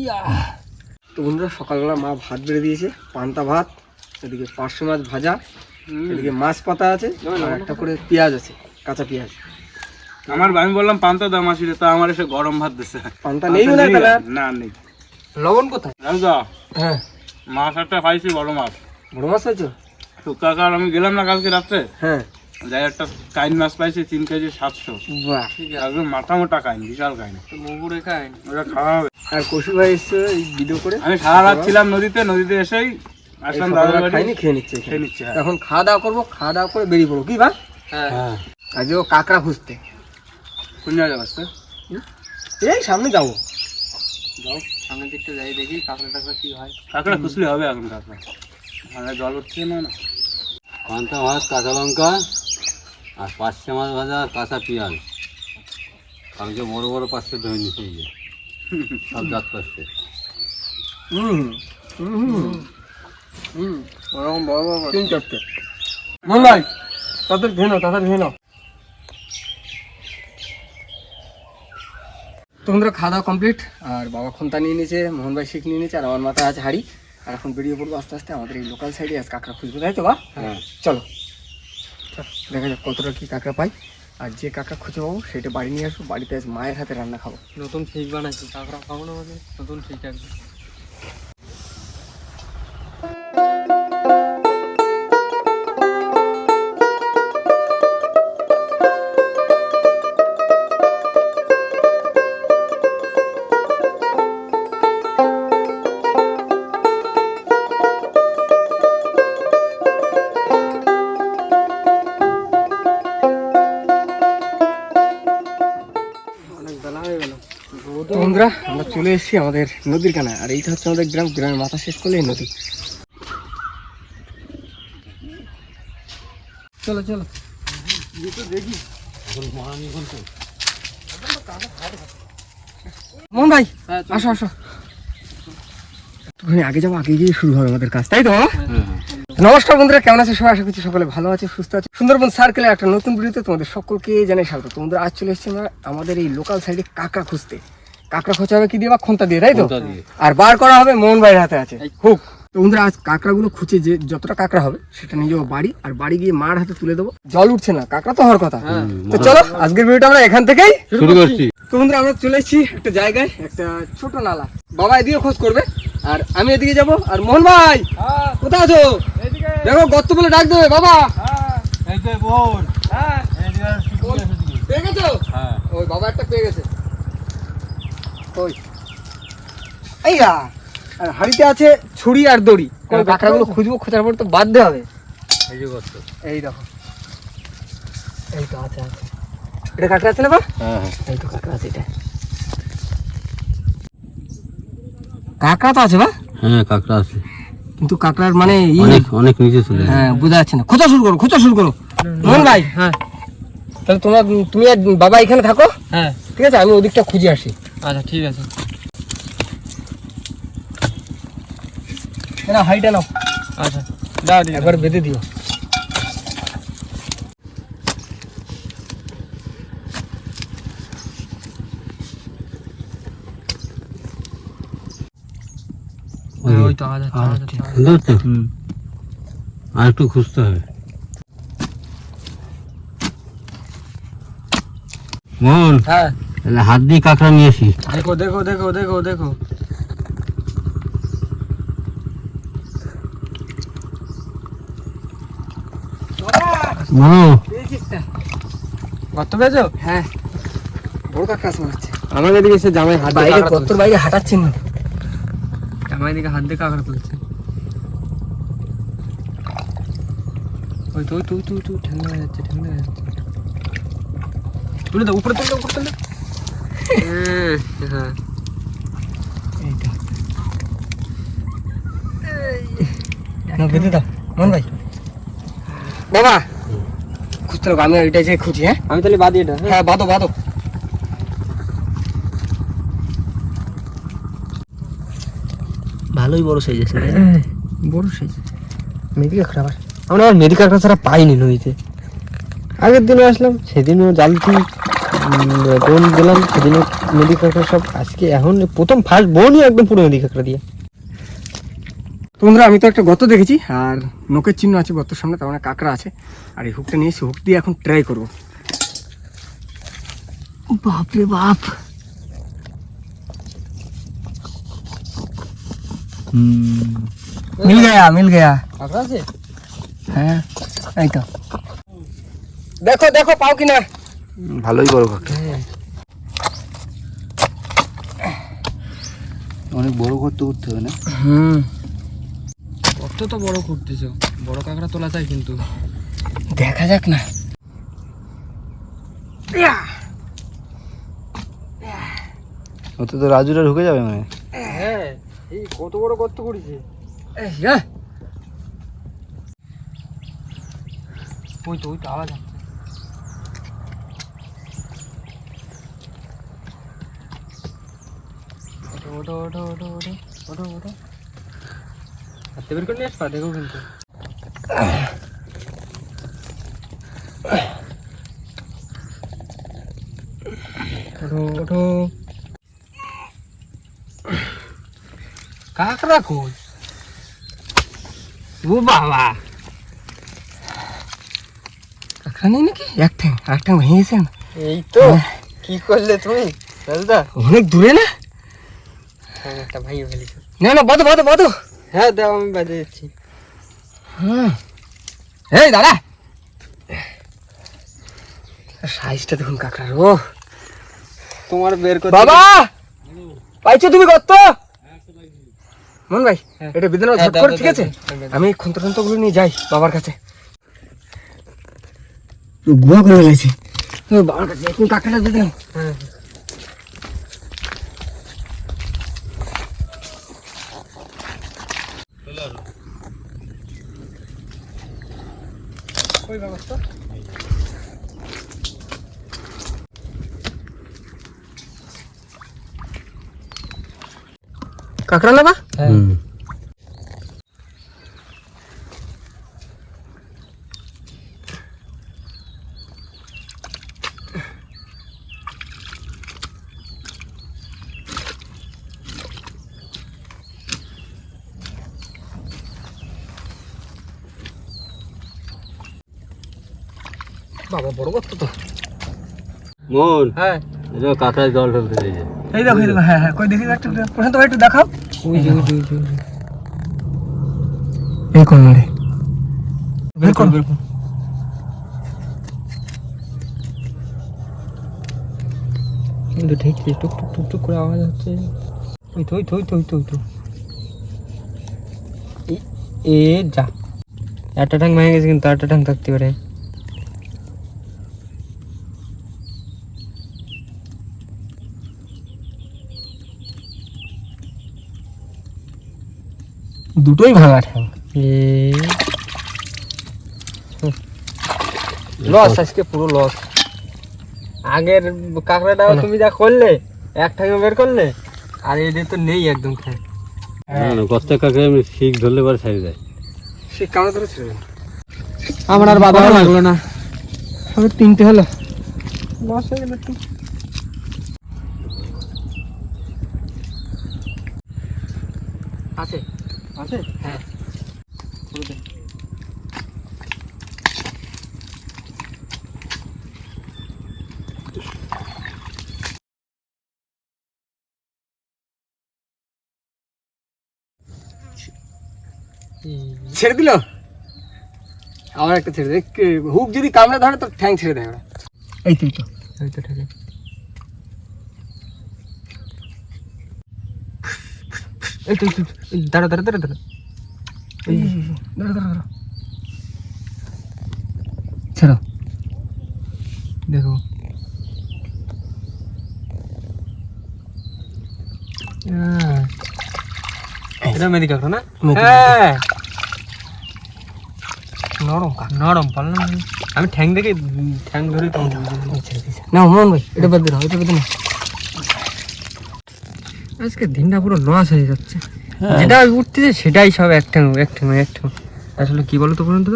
ইয়া। তো বন্ধুরা সকালবেলা মা ভাত বেড়ে দিয়েছে পান্তা ভাত এদিকে পার্শে মাছ ভাজা এদিকে মাছ পাতা আছে আর একটা করে পেঁয়াজ আছে কাঁচা পেঁয়াজ। আমার আমি বললাম পান্তা দাম আসলে তা আমার এসে গরম ভাত দিছে। পান্তা নেই আর? না নেই। লবণ কোথায়? রাজা হ্যাঁ। মাছ একটা পাইছি বড় মাছ। বড় মাছ হয়েছে তো কাকার আমি গেলাম না কালকে রাত্রে? হ্যাঁ। যাই একটা কাইন মাছ পাইছি তিন কেজি সাতশো। বাহ। একদম মাথা মোটা কাইন বিশাল কাইন। মুগুরে খায় ওটা খাওয়া হবে। আর কসু ভাই এসছে এই ভিডিও করে? আমি সারা রাত ছিলাম নদীতে নদীতে এসেই আসলাম দাদার বাড়ি। খেয়ে নিচ্ছে খেয়ে নিচ্ছে হ্যাঁ। এখন খাওয়া দাওয়া করব খাওয়া দাওয়া করে বেরিয়ে পড়ব। কি ভাই? হ্যাঁ। ও কাঁকড়া খুঁজতে। কোন জায়গায় আসতে এই সামনে যাব। যাও। সামনের দিকটা যাই দেখি কাঁকড়া টাকড়া কি হয়। কাঁকড়া খুশলি হবে এখন কাঁকড়া। মানে জল উঠছে না না। কাঁচা লঙ্কা আর পাঁচশো মাছ ভাজা আর কাঁচা পেঁয়াজ। কালকে বড় বড় পাঁচশো ধরে নিচ্ছে এই যে। সব জাত পাচ্ছে হুম হুম হুম ওরকম বড় বড় তিন চারটে। মন ভাই তাদের ভেনো তাদের ভেনো তোমরা খাওয়া দাওয়া কমপ্লিট আর বাবা খন্তা নিয়ে নিয়েছে মোহন ভাই শিখ নিয়ে নিয়েছে আর আমার মাথায় আছে হাড়ি। আর এখন বেরিয়ে পড়ব আস্তে আস্তে আমাদের এই লোকাল সাইডে আজ কাঁকড়া খুঁজবো তাই তো বা? হ্যাঁ। চল, দেখা যাক কতটা কি কাকা পাই। আর যে কাকা খুঁজে পাবো, সেটা বাড়ি নিয়ে আসব, বাড়িতে আজ মায়ের হাতে রান্না খাব। নতুন ঠিক বানাইছি, কাঁকড়া খাব না নতুন ঠিক একদম। চলে এসেছি আমাদের নদীর কানায়। আর এইটা হচ্ছে আমাদের গ্রাম গ্রামের মাথা শেষ করলে নদী। চলো চলো। মন ভাই আসো আসো। একটুখানি আগে যাব আগে গিয়ে শুরু হবে আমাদের কাজ তাই তো নমস্কার বন্ধুরা কেমন আছে? সবাই আশা করছি সকলে ভালো আছে সুস্থ আছে। সুন্দরবন সার্কেলে একটা নতুন ভিডিওতে তোমাদের সকলকে জানাই স্বাগত। তো বন্ধুরা আজ চলে এসেছি আমরা আমাদের এই লোকাল সাইডে কাকা খুঁজতে। কাঁকড়া খোঁজা হবে কি দিয়ে? বা খন্তা দিয়ে তাই তো? আর বার করা হবে মোহন ভাইয়ের হাতে আছে। হুক তো বন্ধুরা আজ কাঁকড়াগুলো খুঁজে যে যতটা কাঁকড়া হবে সেটা নিয়ে যাব বাড়ি আর বাড়ি গিয়ে মার হাতে তুলে দেবো। জল উঠছে না কাঁকড়া তো হওয়ার কথা। তো চলো আজকের ভিডিওটা আমরা এখান থেকেই শুরু করছি। তো বন্ধুরা আমরা চলে এসেছি একটা জায়গায় একটা ছোট নালা। বাবা এদিকে খোঁজ করবে আর আমি এদিকে যাব। আর মোহন ভাই কোথায় আছো? দেখো গর্ত বলে ডাক দেবে বাবা। এই পেয়ে গেছো? হ্যাঁ। ওই বাবা একটা পেয়ে গেছে। এইয়া আর হাড়িতে আছে ছুরি আর দড়ি। কাঁকড়াগুলো খুঁজবো খোঁজার পর তো বাধ্য হবে। এই যে এই দেখো। এই তো আছে আছে। এটা কাঁকড়া আছে না বা হ্যাঁ হ্যাঁ। এই তো কাঁকড়া আছে এটা। কাঁকড়া তো আছে বা হ্যাঁ কাঁকড়া আছে। কিন্তু কাঁকড়ার মানে ই অনেক অনেক নিচে চলে হ্যাঁ বোঝা যাচ্ছে না। খোঁজা শুরু করো খোঁজা শুরু করো। মোহন ভাই হ্যাঁ। তাহলে তোমার তুমি আর বাবা এখানে থাকো। হ্যাঁ। ঠিক আছে আমি ওদিকটা খুঁজে আসি। আচ্ছা ঠিক আছে না হাইটা নাও আচ্ছা দাও দিদি একবার বেঁধে দিও ওই ওই তো আওয়াজ হচ্ছে, আওয়াজ হচ্ছে, আওয়াজ সুন্দর তো আর একটু খুঁজতে হবে মন হ্যাঁ তাহলে হাত দিয়ে কাঁকড়া নিয়ে আসি। দেখো দেখো দেখো দেখো দেখো। হ্যাঁ। বড় কাঁকড়া আছে আমাকে এদিকে এসে জামাই হাত দিয়ে বাইরে কাঁকড়া বাইরে হাঁটাচ্ছেন না জামাই দিকে হাত দিয়ে কাঁকড়া তুলছে। ওই যাচ্ছে ঠান্ডা যাচ্ছে। তুলে দাও উপরে তুলে উপরে তুলে বাবা। খুঁজতে লাগো আমি ওইটা যে খুঁজি হ্যাঁ? আমি তাহলে বাদি এটা হ্যাঁ? বাদো বাদো ভালোই বড় সাইজ আছে বড় সাইজ আমরা মেডিকেল কাঁকড়া ছাড়া পাইনি নদীতে। আগের দিনে আসলাম সেদিনও জাল দিয়ে দোন দিলাম সেদিনও নদী কাঁকড়া সব। আজকে এখন প্রথম ফার্স্ট বোনই একদম পুরো নদী কাঁকড়া দিয়ে। তো বন্ধুরা আমি তো একটা গর্ত দেখেছি আর নোকের চিহ্ন আছে গর্তের সামনে তার মানে কাঁকড়া আছে। আর এই হুকটা নিয়ে এসে হুক দিয়ে এখন ট্রাই করব। বাপরে বাপ। মিল গয়া মিল গয়া। কাঁকড়া আছে? হ্যাঁ এই তো। দেখো দেখো পাও কিনা। ভালোই বড় কাকা। অনেক বড় করতে করতে হবে না? হুম। কত তো বড় করতেছ? বড় কাঁকড়া তোলা যায় কিন্তু। দেখা যাক না! ওতে তো রাজুরা ঢুকে যাবে মানে? হ্যাঁ এই কত বড় গর্ত করেছে! ওই তো ওই তো আওয়াজ ওঠো ওঠো ওঠো ওঠো ওঠো ওঠো হাতে বের করে নিয়ে আসবা দেখো কিন্তু। ওঠো ওঠো কাঁকড়া কই ও বাবা। কাঁকড়া নেই নাকি? এক ঠ্যাং আর ঠ্যাং ভেঙে গেছে এই তো কি করলে তুমি? দাদা অনেক দূরে না? একটা ভাই ফেলেছ। না না বধ বধ বধ। হ্যাঁ দাও আমি বাজে হুম। এই দাদা সাইজটা দেখুন কাঁকড়ার ও। তোমার বের করে বাবা! পাইছো তুমি গর্ত? মন ভাই হ্যাঁ। এটা বিধান হ্যাঁ, ঝট করে ঠিক আছে। আমি খন্তগুলো নিয়ে যাই বাবার কাছে। গুয়া করে ফেলেছি। বাবার কাছে এখন কাঁকড়া দিয়ে দিলাম হ্যাঁ। ওই ব্যবস্থা কাঁকড়া নেবা হ্যাঁ বাবা বড় গর্ত তো মন হ্যাঁ। এটা কাঁকড়ায় জল ঢলতে এই দেখো এই দেখো হ্যাঁ হ্যাঁ কই দেখি একটু প্রশান্ত ভাই একটু দেখাও। ওই যে ওই যে। এই কোন রে বের কর বের কর। কিন্তু ঠেকছে টুক টুক টুক টুক করে আওয়াজ হচ্ছে। ওই তো ওই তো ওই তো ওই তো ওই তো। এ- এ যা। একটা ঠ্যাং ভেঙে গেছে কিন্তু একটা ঠ্যাং থাকতে পারে। দুটোই ভাঙা ঠ্যাং। লস আজকে পুরো লস। আগের কাঁকড়াটাও তুমি যা করলে এক ঠ্যাঙে বের করলে আর এদের তো নেই একদম ঠ্যাং। কাঁকড়া এমনি শিখ ধরলে পরে ছেড়ে দেয় সে কামড়ে ধরে ছেড়ে আমার আর লাগল না। তিনটে হলো। লস হয়ে গেল একটু। আছে। আছে? হ্যাঁ। ছেড়ে দিল? আবার একটা ছেড়ে দেয় হুক যদি কামড়ে ধরে তো ঠ্যাং ছেড়ে দেয় ওরা এই তো এই তো। এই তো ঠিক। আছে এই তো দাঁড়া দাঁড়া দাঁড়া দাঁড়া। ধরো ধরো ধরো ছেড়ো। দেখো। এটা মেদি কাঁকড়া না? হ্যাঁ। নরম কাক। নরম পারলাম না। আমি ঠ্যাং দেখে ঠ্যাং ধরে তো না মোহন ভাই এটা বাদ দিলাম এটা বাদ দিলাম আজকে দিনটা পুরো লস হয়ে যাচ্ছে। যেটা উঠতেছে সেটাই সব এক ঠ্যাং এক ঠ্যাং এক ঠ্যাং আসলে কি বলতো বলুন তো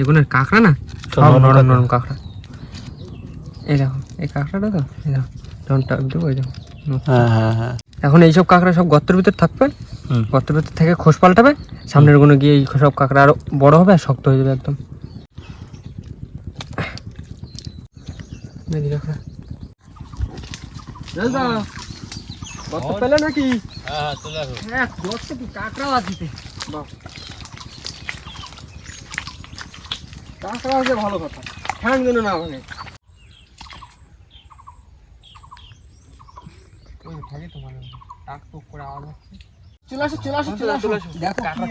এগুলোর কাঁকড়া না? সব নরম নরম কাঁকড়া। এই দেখো এই কাঁকড়াটা তো? এই দেখো যখন টাক দেবো এই দেখো। হ্যাঁ হ্যাঁ হ্যাঁ। এখন এইসব কাঁকড়া সব গর্তের ভিতর থাকবে? হুম। গর্তের ভিতর থেকে খোস পাল্টাবে? সামনের কোনো গিয়ে এই সব কাঁকড়া আরও বড় হবে আর শক্ত হয়ে যাবে একদম। কাঁকড়া। গর্ত পেলে নাকি? হ্যাঁ হ্যাঁ চলে আসো। হ্যাঁ গর্ত কি কাঁকড়াও আছে কাঁকড়া আছে ভালো কথা। ঠ্যাং যেন না ভাঙে। থাকে তো মানে টাক টুক করে আওয়াজ হচ্ছে। চলে আসো আসো আসো দেখো কাঁকড়া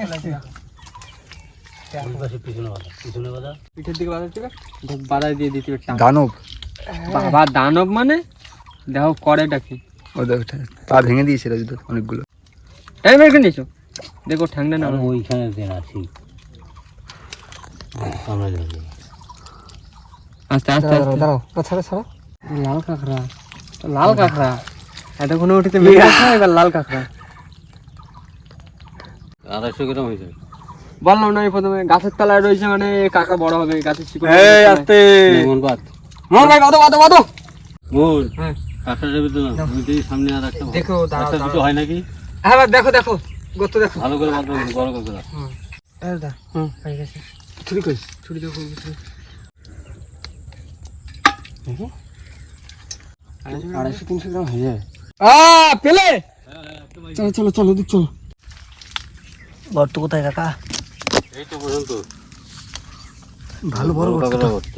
দানব। বাবা দানব মানে? দেখো করেটা কি ও দেখ পা ভেঙে দিয়েছে রাজু অনেকগুলো। টাইম রেখে নিয়েছো দেখো ঠ্যাংটা না ওইখানে দেন আছি। আস্তে আস্তে দাঁড়াও ছাড়ো ছাড়ো। লাল কাঁকড়া। লাল কাঁকড়া। এতক্ষণ উঠেতে এবার লাল কাঁকড়া। আড়াইশো গ্রাম হয়েছে। বললাম না আমি প্রথমে গাছের তলায় রয়েছে মানে কাঁকড়া বড় হবে গাছের শিকড় এই আস্তে। মন বাদ মোহন ভাই বাদো বাদো বাদো মন হ্যাঁ। কাঁকড়াটা ভিতরে না ওই দেখি সামনে আর একটা দেখো দুটো হয় নাকি? হ্যাঁ দেখো দেখো গত দেখো। ভালো করে বড় হুম। হয়ে গেছে। ছুরি কই ছুরি দেখো আড়াইশো তিনশো গ্রাম হয়ে পেলে? চলো চলো চলো দিক চলো। গর্ত কোথায় কাকা? এই তো পর্যন্ত। ভালো বড় গর্ত।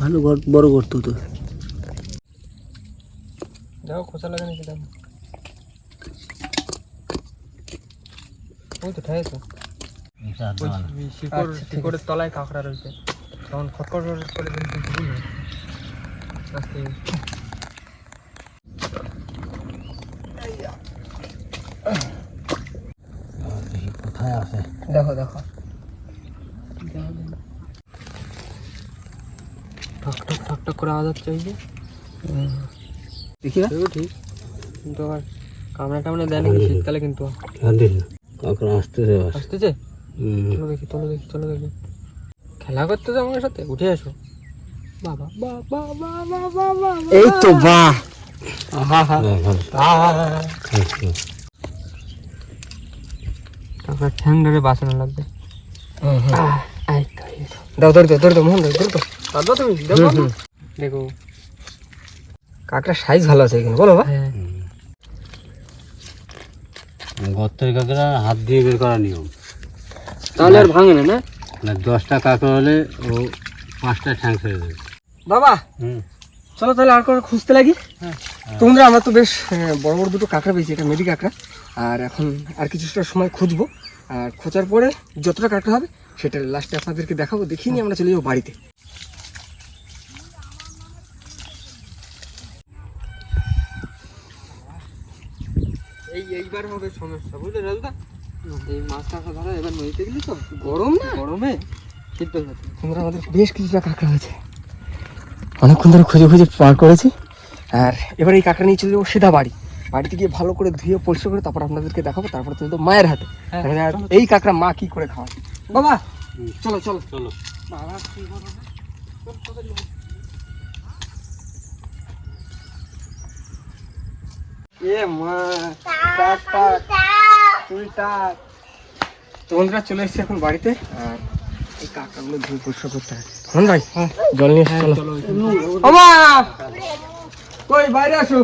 ভালো বড় ঘর তো। দেখো খোসা লাগে নাকি দেখো। ওই তো তো শিকড় শিকড়ের তলায় কাঁকড়া রয়েছে। তখন খটখট করে কিন্তু ভুল হয়। আস্তে কোথায় আছে দেখো দেখো ঠক ঠক ঠক ঠক করে আওয়াজ হচ্ছে ওই যে। দেখি ঠিক। কিন্তু আবার কামড়া টামড়া দেয় নাকি? শীতকালে কিন্তু। কাঁকড়া আসতেছে। আসতেছে। চলো দেখি চলো দেখি চলো দেখি। খেলা করতে তো আমার সাথে? উঠে এসো বাবা বাবা বাবা বাবা এই তো। আচ্ছা। তারপর ঠ্যাং ধরে বাঁচানো লাগবে। দাও ধরে দাও ধরে দাও মোহন ধরে দাও। পারবা তুমি দেখো দেখো। কাকড়া সাইজ ভালো আছে এখানে বলো বা। হ্যাঁ। গর্তের কাঁকড়া হাত দিয়ে বের করা নিয়ম। তাহলে আর ভাঙে না না? দশটা কাঁকড়া হলে ও পাঁচটা ঠ্যাং ছেড়ে দেবে। বাবা হুম। চলো তাহলে আর করে খুঁজতে লাগি? তোমরা আমরা তো বেশ বড় বড় দুটো কাঁকড়া পেয়েছি এটা মেদি কাঁকড়া। আর এখন আর কিছুটা সময় খুঁজবো। আর খোঁজার পরে যতটা কাঁকড়া হবে সেটা লাস্টে আপনাদেরকে দেখাবো। দেখিনি আমরা চলে যাব বাড়িতে। এই এইবার হবে সমস্যা বুঝলে রাজদা? এই মাছ টাকা ধরো এবার নদীতে গেলি তো গরম না? গরমে হয়ে তোমরা আমাদের বেশ কিছুটা কাঁকড়া হয়েছে। অনেকক্ষণ ধরে খুঁজে খুঁজে পার করেছি। আর এবার এই কাঁকড়া নিয়ে চলে যাব সিধা বাড়ি বাড়িতে গিয়ে ভালো করে ধুয়ে পরিষ্কার করে তারপর আপনাদেরকে দেখাবো তারপর তুমি তো মায়ের হাতে। হ্যাঁ, এই কাঁকড়া মা কি করে খাওয়ায়? বাবা চলো চলো চলো। বাবা কি এ মা টাক টাক তুই টাক। তো বন্ধুরা চলে এসেছি এখন বাড়িতে। আর এই কাকাগুলো ধুয়ে পরিষ্কার করতে হয়। হন ভাই জল নিয়ে চলো। ওমা কই বাইরে আসো।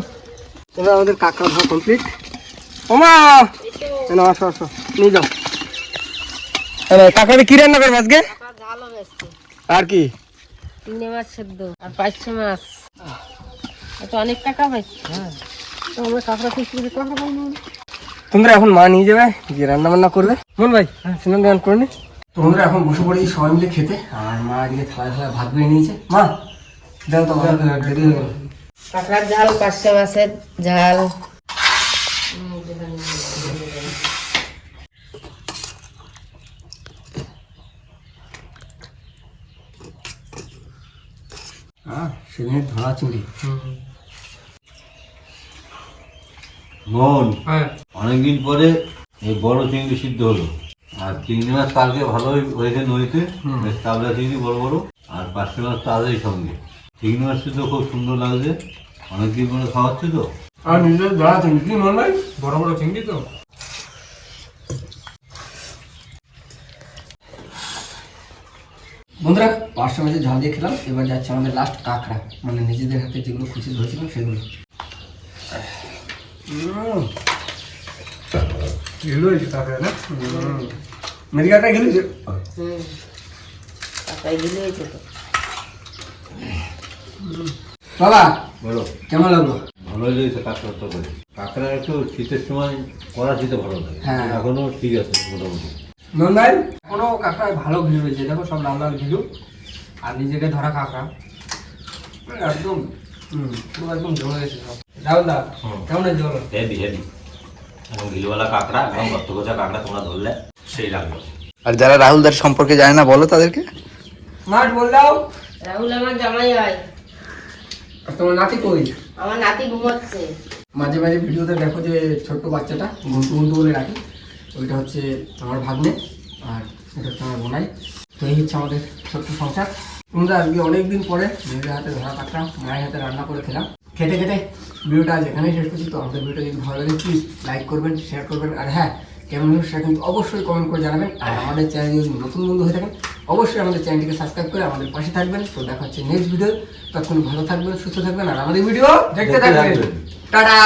তোমরা আমাদের কাকা ধোয়া কমপ্লিট ওমা আসো আসো নিয়ে যাও। আরে কি রান্না করবে আজকে? আর কি? চিংড়ি মাছ সেদ্ধ আর পাঁচশো মাছ। তো অনেক টাকা পাইছি। তো আমরা কাঁকড়া খুঁজছি কাঁকড়া পাই তোমরা এখন মা নিয়ে যাবে গিয়ে রান্না বান্না করবে। মন ভাই স্নান দান করে নি। তোমরা এখন বসে পড়েছি সবাই মিলে খেতে আর মা এদিকে থালায় থালায় ভাত বেড়ে নিয়েছে। মা দাও তো ভাত দেরি হয়ে গেল। কাঁকড়ার ঝাল পাঁচশো মাছের ঝাল। হ্যাঁ সেদিনের ধরা চিংড়ি মন। হ্যাঁ। অনেকদিন পরে এই বড় চিংড়ি সিদ্ধ হলো। আর চিংড়ি মাছ কালকে ভালোই হয়েছে নদীতে। বেশ কাবলা চিংড়ি বড় বড়। আর পাঁচশো মাছ তাদের সঙ্গে। চিংড়ি মাছটা তো খুব সুন্দর লাগছে। অনেকদিন পরে খাওয়াচ্ছে তো? আর নিজের ধরা চিংড়ি মন ভাই বড় বড় চিংড়ি তো। বন্ধুরা পাঁচশো মাছের ঝাল দিয়ে খেলাম। এবার যাচ্ছে আমাদের লাস্ট কাঁকড়া। মানে নিজেদের হাতে যেগুলো খুশি ধরেছিলাম সেগুলো। গেলো না? মেরি গেলো হয়েছে তো। বাবা বলো। কেমন লাগল? ভালো লেগেছে কাঁকড়া তো করে। কাঁকড়া একটু শীতের সময় করা শীতে ভালো লাগে। হ্যাঁ। এখনও ঠিক আছে মোটামুটি। নন্দাই কাঁকড়া ভালো ঘিলু রয়েছে দেখো সব লাল লাল ঘিলু আর নিজেকে ধরা কাঁকড়া একদম হুম পুরো একদম জমে গেছে সব। রাহুল দা কেমন আছে জল। Heavy heavy. এবং গিলওয়ালা কাঁকড়া এবং গর্ত কাঁকড়া তোমরা ধরলে সেই লাগল আর যারা রাহুলদার সম্পর্কে জানে না বলো তাদেরকে। মাঠ বল দাও। রাহুল আমার জামাই হয়। আর তোমার নাতি কই? আমার নাতি ঘুমাচ্ছে। মাঝে মাঝে ভিডিওতে দেখো যে ছোট্ট বাচ্চাটা ঘুন্টু ঘুন্টু বলে রাখি ওইটা হচ্ছে আমার ভাগ্নে আর এটা হচ্ছে আমার বোনাই। তো এই হচ্ছে আমাদের ছোট্ট সংসার। তোমরা আজকে অনেকদিন পরে নিজের হাতে ধরা কাটটা মায়ের হাতে রান্না করে খেলাম। খেতে খেতে ভিডিওটা আজ এখানেই শেষ করছি। তো আমাদের ভিডিওটা যদি ভালো লাগে প্লিজ লাইক করবেন শেয়ার করবেন। আর হ্যাঁ কেমন সেটা কিন্তু অবশ্যই কমেন্ট করে জানাবেন। আর আমাদের চ্যানেল যদি নতুন বন্ধু হয়ে থাকেন অবশ্যই আমাদের চ্যানেলটিকে সাবস্ক্রাইব করে আমাদের পাশে থাকবেন। তো দেখা হচ্ছে নেক্সট ভিডিও তখন ভালো থাকবেন সুস্থ থাকবেন। আর আমাদের ভিডিও দেখতে থাকবেন। টাটা!